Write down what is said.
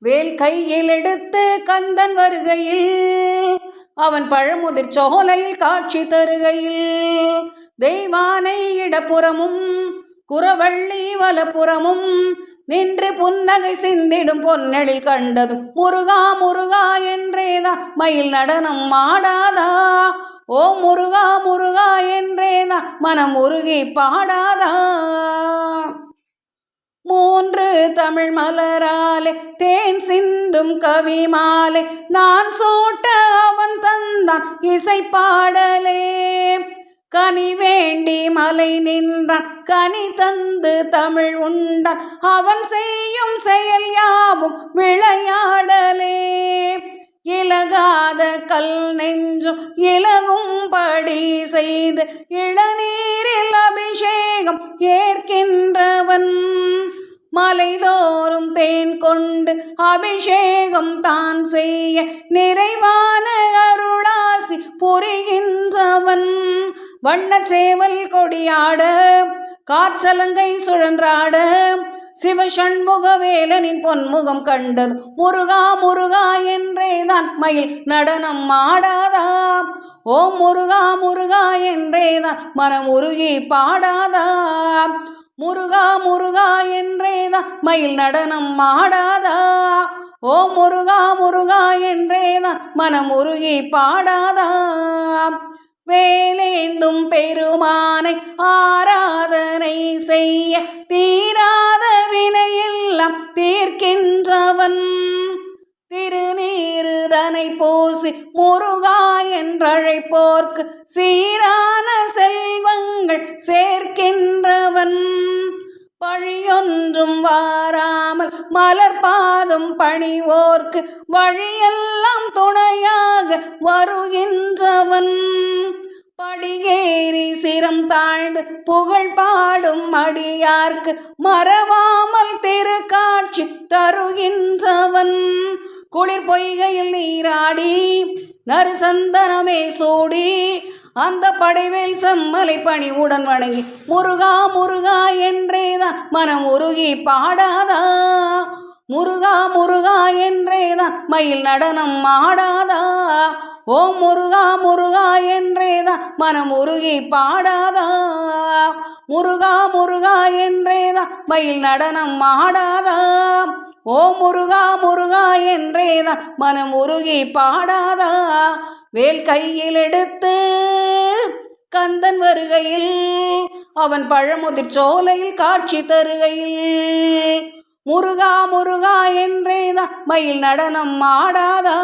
வேல் கையில் எடுத்து கந்தன் வருகையில் அவன் பழமுதிர் சோலையில் காட்சி தருகையில். தெய்வானை இடப்புறமும் குறவள்ளி வலப்புறமும் நின்று புன்னகை சிந்திடும் பொன்னெழில் கண்டதும் முருகா முருகா என்றேதான் மயில் நடனம் ஆடாதா? ஓ முருகா முருகா என்றேதான் மனம் உருகி பாடாதா? மூன்று தமிழ் மலராலே தேன் சிந்தும் கவி மாலை நான் சூட்ட அவன் தந்தான் இசை பாடலே. கனி வேண்டி மலை நின்றான் கனி தந்து தமிழ் உண்டான் அவன் செய்யும் செயல் யாவும் விளையாடலே. இலகாத கல் நெஞ்சும் இலகும்படி செய்து இளநீரில் அபிஷேகம் ஏற்கின்றவன். மலைதோறும் தேன் கொண்டு அபிஷேகம் தான் செய்ய நிறைவான அருளாசி புரிகின்றவன். வண்ணச்சேவல் கொடியாட காற்றலங்கை சுழன்றாட சிவசண்முகவேலனின் பொன்முகம் கண்டது முருகா முருகா என்றேதான் மயில் நடனம் ஆடாதா? ஓம் முருகா முருகா என்றேதான் மனம் உருகி பாடாதா? முருகா முருகா என்றேதான் மயில் நடனம் ஆடாதா? ஓ முருகா முருகா என்றேதான் மனம் உருகி பாடாதா? வேலேந்தும் பெருமானை ஆராதனை செய்ய தீராத வினையெல்லாம் தீர்க்கின்றவன். திருநீருதனை பூசி முருகா என்றழைப்போர்க்கு சீரான செல்வங்கள் சேர்க்கின்ற மலர் பாதம் பணிவோர்க்கு வழியெல்லாம் துணையாக வருகின்றவன். படிகேறி சிரம் தாழ்ந்து புகழ் பாடும் அடியார்க்கு மறவாமல் திரு காட்சி தருகின்றவன். குளிர் பொய்கையில் நீராடி நறுசந்தனமே சூடி அந்த படைவேல் செம்மலை பணிவுடன் வணங்கி முருகா முருகா என்றேதான் மனம் உருகி பாடாதா? முருகா முருகா என்றேதான் மயில் நடனம் ஆடாதா? ஓம் முருகா முருகா என்றேதான் மனம் உருகி பாடாதா? முருகா முருகா என்றேதான் மயில் நடனம் ஆடாதா? ஓ முருகா முருகா என்றேதான் மனம் உருகி பாடாதா? வேல் கையில் எடுத்து கந்தன் வருகையில் அவன் பழமுதிர் சோலையில் காட்சி தருகையில் முருகா முருகா என்றேதான் மயில் நடனம் ஆடாதா?